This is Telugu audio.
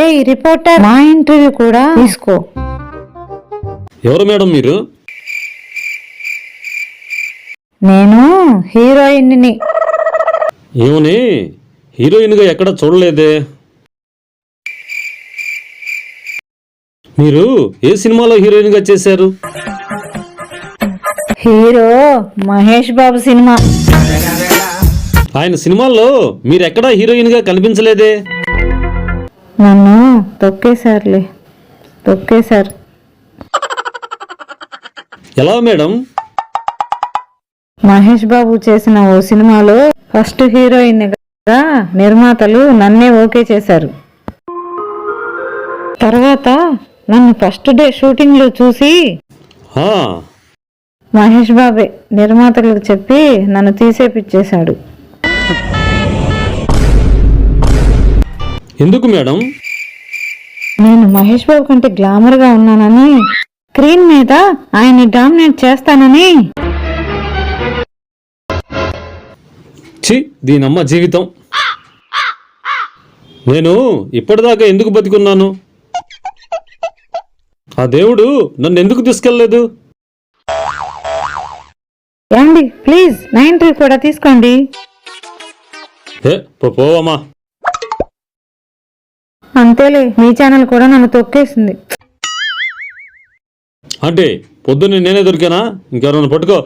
ఏ రిపోర్టర్. మా ఇంటర్వ్యూ కూడా తీసుకో. ఎవరు మేడం మీరు? నేను హీరోయిన్ని. ఏమని హీరోయిన్గా ఎక్కడ చూడలేదే? మీరు ఏ సినిమాలో హీరోయిన్గా చేశారు? Hero Mahesh Babu cinema. ఆయన సినిమాల్లో మీరు ఎక్కడా హీరోయిన్గా కనిపించలేదే? నన్ను తొక్కేశారులే. తొక్కేశారు. ఎలా మేడం? మహేష్ బాబు చేసిన ఓ సినిమాలో ఫస్ట్ హీరోయిన్గా నిర్మాతలు నన్నే ఓకే చేశారు. తర్వాత నన్ను ఫస్ట్ డే షూటింగ్లో చూసి మహేష్ బాబే నిర్మాతలకు చెప్పి నన్ను తీసేపిచ్చేశాడు. ఎందుకు మేడం? నేను మహేష్ బాబు కంటే గ్లామర్గా ఉన్నానని స్క్రీన్ మీద ఆయన్ని డామినేట్ చేస్తానని. ఛీ దీనమ్మ జీవితం. నేను ఇప్పటిదాకా ఎందుకు బతికున్నాను? ఆ దేవుడు నన్ను ఎందుకు తీసుకెళ్ళలేదు? ఏమండి ప్లీజ్ నా ఇంటర్వ్యూ కూడా తీసుకోండి. ఏ పో- పోవమ్మా. అంతేలే మీ ఛానల్ కూడా నన్ను తొక్కేసింది. అంటే పొద్దున్నే నేనే దొరికానా? ఇంకెవరన్నా పట్టుకో.